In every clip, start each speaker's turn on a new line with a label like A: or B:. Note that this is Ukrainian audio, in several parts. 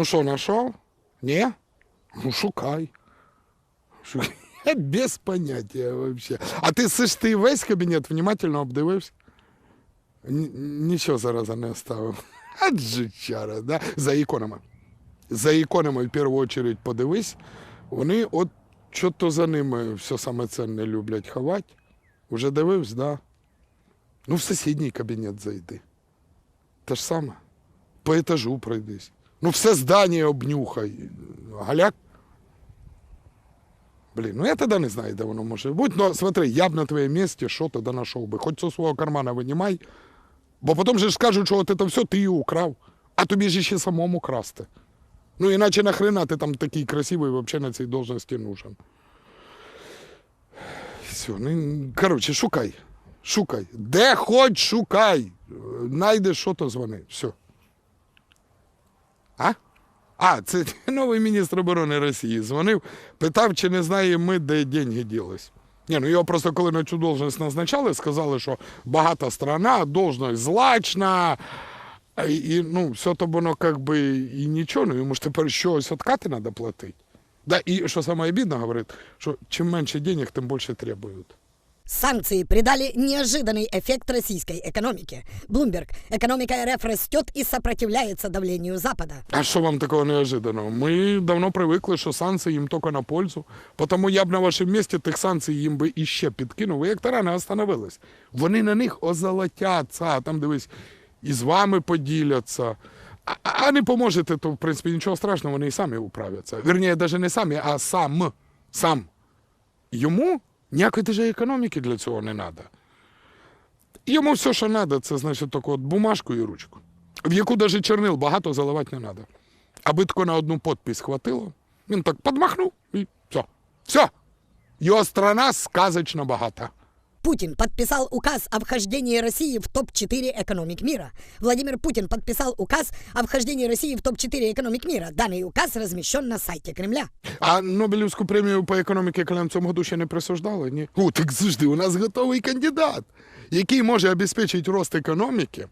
A: Ну що, знайшов? Ні? Ну шукай. Шукай. Без поняття вообще. А ти сиш ти весь кабінет внимательно обдивився? Ні- Нічого зараз не оставив. Аджичара, да? За іконами. За іконами в першу чергу подивись. Вони от що то за ними все саме ценне люблять ховати. Уже дивився, да? Ну, в сусідній кабінет зайди. Те ж саме. По етажу пройдись. Ну, все здання обнюхай. Галяк. Блін, ну я тоді не знаю, де воно може бути. Ну, смотри, я б на твоєму місці що тоді знайшов би. Хоч з свого кармана винімай, бо потім же ж скажуть, що от це все ти і украв, а тобі ж ще самому красти. Ну, іначе нахрена ти там такий красивий взагалі на цій должності нужен. Все, ну, коротше, шукай. Шукай. Де хоч шукай. Найдеш що, то дзвони. Все. А? А, це новий міністр оборони Росії дзвонив, питав, чи не знаємо ми, де деньги ділись. Ні, ну його просто коли на цю должність назначали, сказали, що багата страна, должність злачна, і, ну, все то воно как би і нічого, ну йому ж тепер щось откати треба платити. Да, і що саме обідно, говорить, що чим менше денег, тим більше требують.
B: Санкции придали неожиданный эффект российской экономике. Bloomberg. Экономика РФ растет и сопротивляется давлению Запада.
A: А що вам такого неожиданного? Ми давно привикли, що санкції їм тільки на пользу. Тому я б на вашому місці тих санкцій їм би іще підкинув. Ви як тарани остановились. Вони на них озолотяться, а там дивись, і з вами поділяться. А, а не поможете, то в принципі нічого страшного, вони і самі управляться. Вірніше, навіть не самі, а сам. Сам. Йому ніякої даже економіки для цього не треба. Йому все, що треба, це значить таку от бумажку і ручку, в яку навіть чернил багато заливати не треба. Аби тільки на одну подпись хватило, він так подмахнув і все. Все. Його страна сказочно багата.
B: Путин подписал указ о вхождении России в топ-4 экономик мира. Владимир Путин подписал указ о вхождении России в топ-4 экономик мира. Данный указ размещен на сайте Кремля.
A: А Нобелівську премію по економіці коли в цьому году ще не присуждали? Ні. О, так завжди, у нас готовий кандидат, який може обезпечити рост економіки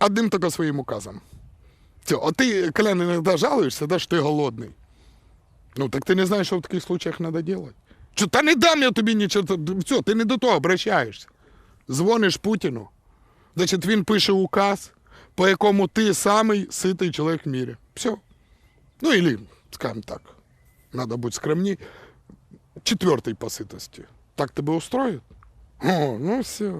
A: одним тільки своїм указом. Все, а ти, коли іноді жалуєшся, да, що ти голодний. Ну, так ти не знаєш, що в таких случаях треба робити. Що, та не дам я тобі нічого. Все, ти не до того обращаєшся. Дзвониш Путіну. Значить, він пише указ, по якому ти самий ситий чоловік в мірі. Все. Ну, или, скажем так, надо бути скромні, четвертий по ситості. Так тебе устроїть? О, ну все.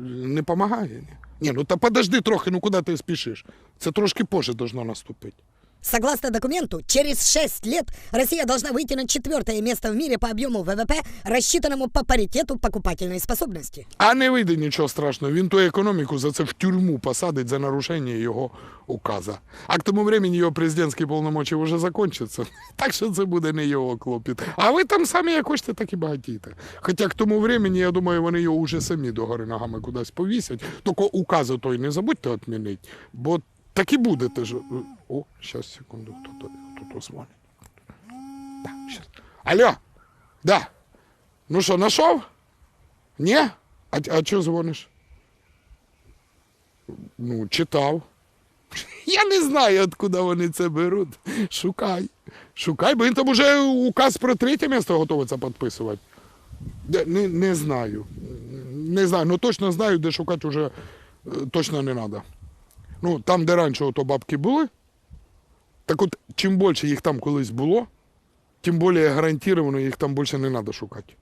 A: Не допомагає? Ні, ну та подожди трохи, ну куди ти спішиш? Це трошки позже должно наступити.
B: Согласно документу, через 6 лет Россия должна выйти на четвертое место в мире по объему ВВП, рассчитанному по паритету покупательной способности.
A: А не вийде нічого страшного. Він ту економіку за це в тюрму посадить за нарушення його указа. А к тому времени його президентські повномочі вже закончаться. Так що це буде не його клопіт. А ви там самі як хочете, так і багатієте. Хоча к тому времени, я думаю, вони його вже самі догори ногами кудись повісять. Тільки указу той не забудьте відмінити, бо так і буде теж. О, зараз, секунду, хто тут дзвонить. Да. Алло, да. Ну що, знайшов? Ні? А, а чого дзвониш? Ну, читав. Я не знаю, откуда вони це беруть. Шукай. Шукай, бо він там уже указ про третє місце готовиться підписувати. Не, не знаю. Не знаю, ну точно знаю, де шукати вже е, точно не треба. Ну, там, де раніше ото бабки були, так от чим більше їх там колись було, тим більше гарантовано їх там більше не треба шукати.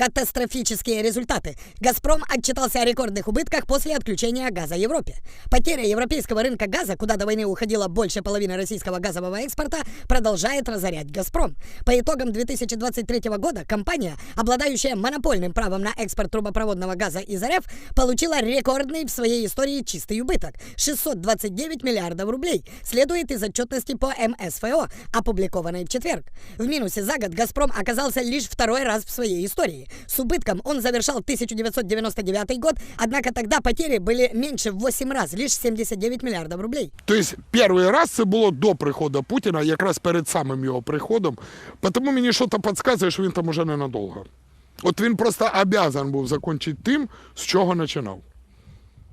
B: Катастрофические результаты. «Газпром» отчитался о рекордных убытках после отключения газа Европе. Потеря европейского рынка газа, куда до войны уходило больше половины российского газового экспорта, продолжает разорять «Газпром». По итогам 2023 года компания, обладающая монопольным правом на экспорт трубопроводного газа из РФ, получила рекордный в своей истории чистый убыток – 629 миллиардов рублей, следует из отчетности по МСФО, опубликованной в четверг. В минусе за год «Газпром» оказался лишь второй раз в своей истории. С убытком он завершал 1999 год, однако тогда потери были меньше в 8 раз, лишь 79 миллиардов рублей.
A: То есть первый раз це було до приходу Путіна, якраз перед самим його приходом. Тому мені щось підказує, що він там уже ненадовго. От він просто обязан був закінчити тим, з чого починав.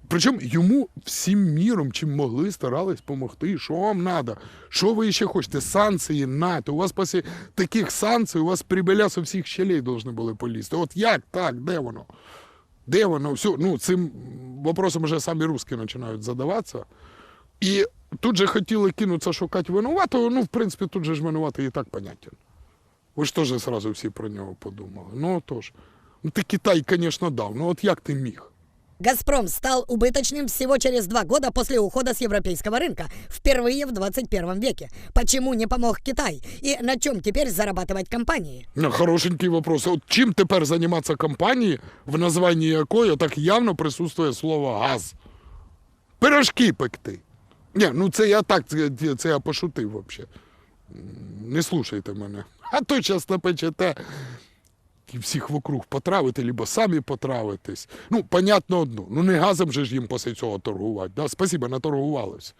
A: Причому йому всім міром, чим могли, старались допомогти. Що вам треба? Що ви ще хочете? Санкції нате. У вас після таких санкцій у вас прибиля з усіх щелей повинні були полізти. От як так? Де воно? Де воно? Все, ну, цим вопросом вже самі русські починають задаватися. І тут же хотіли кинутися шукати винуватого. Ну, в принципі, тут же ж винуватий і так понятен. Ви ж теж зразу всі про нього подумали. Ну тож. Ну ти Китай, звісно, дав. Ну от як ти міг?
B: «Газпром» стал убыточным всего через два года после ухода с европейского рынка, впервые в 21 веке. Почему не помог Китай? И на чем теперь зарабатывать компании?
A: Ну, Хорошенький вопрос. От чим тепер займатися компанії, в названні якої так явно присутствує слово газ? Пирожки пекти. Ні, ну це я так, це, це я пошутив взагалі. Не слушайте мене. А то час напечете і всіх вокруг потравити, либо самі потравитись. Ну, понятно одно. Ну не газом же ж їм після цього торгувати. Да? Спасибо, наторгувались.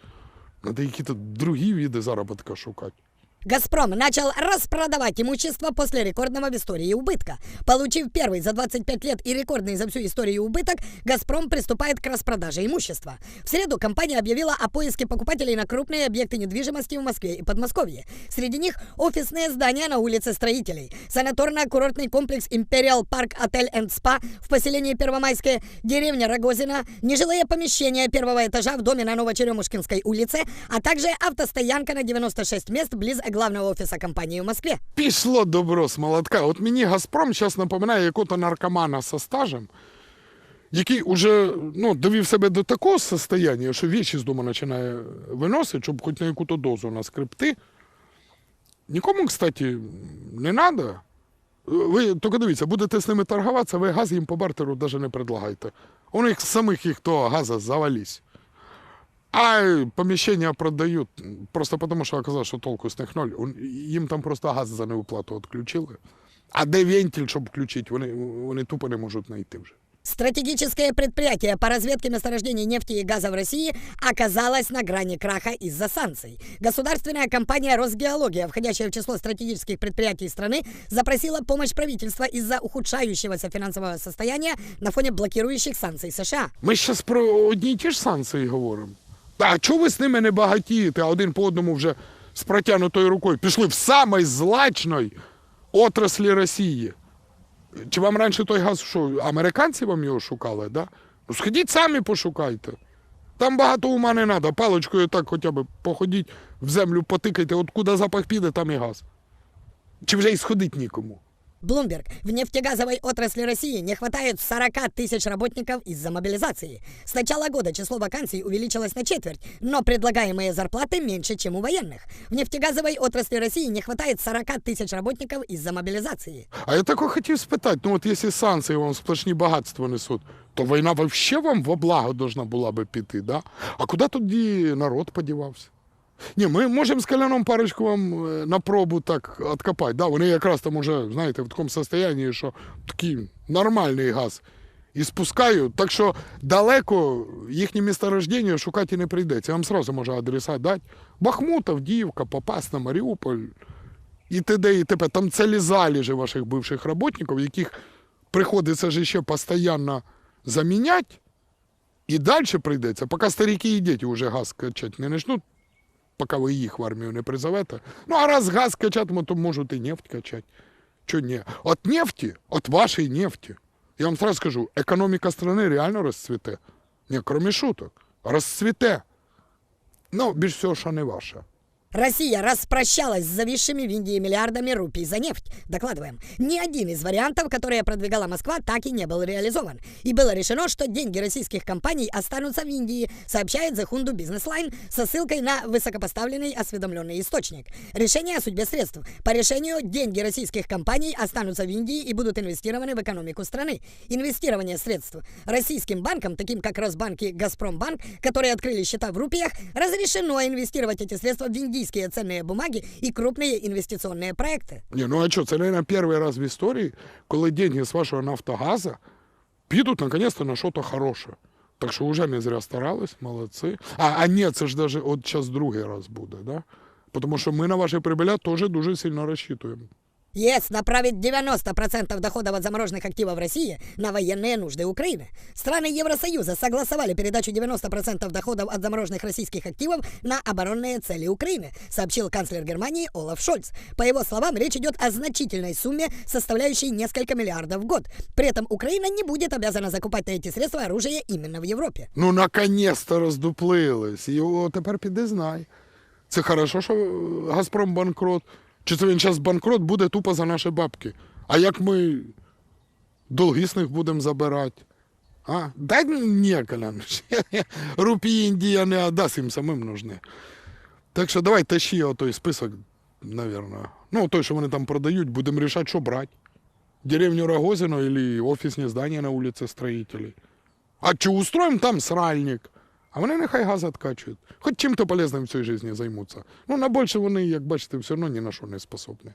A: Надо якісь другі види заробітка шукати.
B: «Газпром» начал распродавать имущество после рекордного в истории убытка. Получив первый за 25 лет и рекордный за всю историю убыток, «Газпром» приступает к распродаже имущества. В среду компания объявила о поиске покупателей на крупные объекты недвижимости в Москве и Подмосковье. Среди них офисные здания на улице Строителей, санаторно-курортный комплекс «Империал Парк Отель энд Спа» в поселении Первомайское, деревня Рогозина, нежилые помещения первого этажа в доме на Новочеремушкинской улице, а также автостоянка на 96 мест близ главного офиса компании в Москве.
A: Пішло добро з молотка. От мені Газпром зараз напоминає якого-то наркомана со стажем, який уже ну, довів себе до такого состояння, що вічі з дому починає виносити, щоб хоч на яку-то дозу наскребти. Нікому, кстати, не треба. Ви тільки дивіться, будете з ними торгуватися, ви газ їм по бартеру навіть не предлагайте. У них самих їх того газа завались. А поміщення продають просто тому, що оказалось, що толку з них ноль. Он- Їм там просто газ за неуплату відключили. А де вентиль, щоб включити, вони, вони тупо не можуть знайти вже.
B: Стратегическое предприятие по разведке месторождений нефти и газа в России оказалось на грани краха из-за санкций. Государственная компания «Росгеология», входящая в число стратегических предприятий страны, запросила помощь правительства из-за ухудшающегося финансового состояния на фоне блокирующих санкций США.
A: Ми ж зараз про одні й ті ж санкції говоримо. А чого ви з ними не багатієте, а один по одному вже з протягнутою рукою пішли в самій злачної отраслі Росії? Чи вам раніше той газ, що американці вам його шукали, да? Ну, сходіть самі пошукайте. Там багато ума не треба. Паличкою так хоча б походіть в землю, потикайте, от куди запах піде, там і газ. Чи вже й сходить нікому?
B: Блумберг. В нефтегазовой отрасли России не хватает 40 тысяч работников из-за мобилизации. С начала года число вакансий увеличилось на четверть, но предлагаемые зарплаты меньше, чем у военных. В нефтегазовой отрасли России не хватает 40 тысяч работников из-за мобилизации.
A: А я тако хотів спитати, ну от якщо санкції вам сплошні багатства несуть, то війна взагалі вам во благо должна була би піти, да? А куди тоді народ подівався? Ні, ми можемо з каляном парочку вам е, на пробу так откопати. Да? Вони якраз там уже, знаєте, в такому стані, що такий нормальний газ. І спускають, так що далеко їхнє місторождення шукати не прийдеться. Я вам сразу можу адреса дати. Бахмут, Авдіївка, Попасна, Маріуполь і т.д. і т.п. Там цілі залежі ваших бивших работників, яких приходиться же ще постійно заміняти, і далі прийдеться, поки старики і діти вже газ качати не почнуть, поки ви їх в армію не призовете. Ну, а раз газ качать, то можуть і нефть качати. Чого ні? От нефті, от вашої нефті, я вам сразу скажу, економіка страны реально розцвіте. Ні, кроме шуток, розцвіте. Ну, більш всього, що не ваша.
B: Россия распрощалась с зависшими в Индии миллиардами рупий за нефть. Докладываем. Ни один из вариантов, которые продвигала Москва, так и не был реализован. И было решено, что деньги российских компаний останутся в Индии, сообщает The Hundu Business Line со ссылкой на высокопоставленный осведомленный источник. Решение о судьбе средств. По решению, деньги российских компаний останутся в Индии и будут инвестированы в экономику страны. Инвестирование средств российским банкам, таким как Росбанк и Газпромбанк, которые открыли счета в рупиях, разрешено инвестировать эти средства в индийские ценные бумаги и крупные инвестиционные проекты.
A: Ні, ну а що, це не на перший раз в історії, коли деньги з вашого Нафтогаза підуть наконец-то на щось хороше. Так що вже не зря старались, молодці. А, а ні, це ж даже от зараз другий раз буде, да? Тому що ми на ваші прибиля теж дуже сильно розчитуємо.
B: ЕС направит 90% доходов от замороженных активов России на военные нужды Украины. Страны Евросоюза согласовали передачу 90% доходов от замороженных российских активов на оборонные цели Украины, сообщил канцлер Германии Олаф Шольц. По его словам, речь идет о значительной сумме, составляющей несколько миллиардов в год. При этом Украина не будет обязана закупать на эти средства оружие именно в Европе.
A: Ну, наконец-то роздуплились. І о, тепер піди знай. Це хорошо, е, Газпром банкрот. Чи це він зараз банкрот буде тупо за наші бабки? А як ми долги з них будемо забирати? А? Дай ні, Колян. Рупії Індія не віддасть, їм самим нужны. Так що давай тащи отой список, наверное. Ну, той, що вони там продають, будемо рішати, що брати. Деревню Рогозину или офисные здания на улице строителей. А че устроим там сральник? А вони нехай газ откачують. Хоч чим-то полезним в цій житті займуться. Ну, на більше вони, як бачите, все одно ні на що не способні.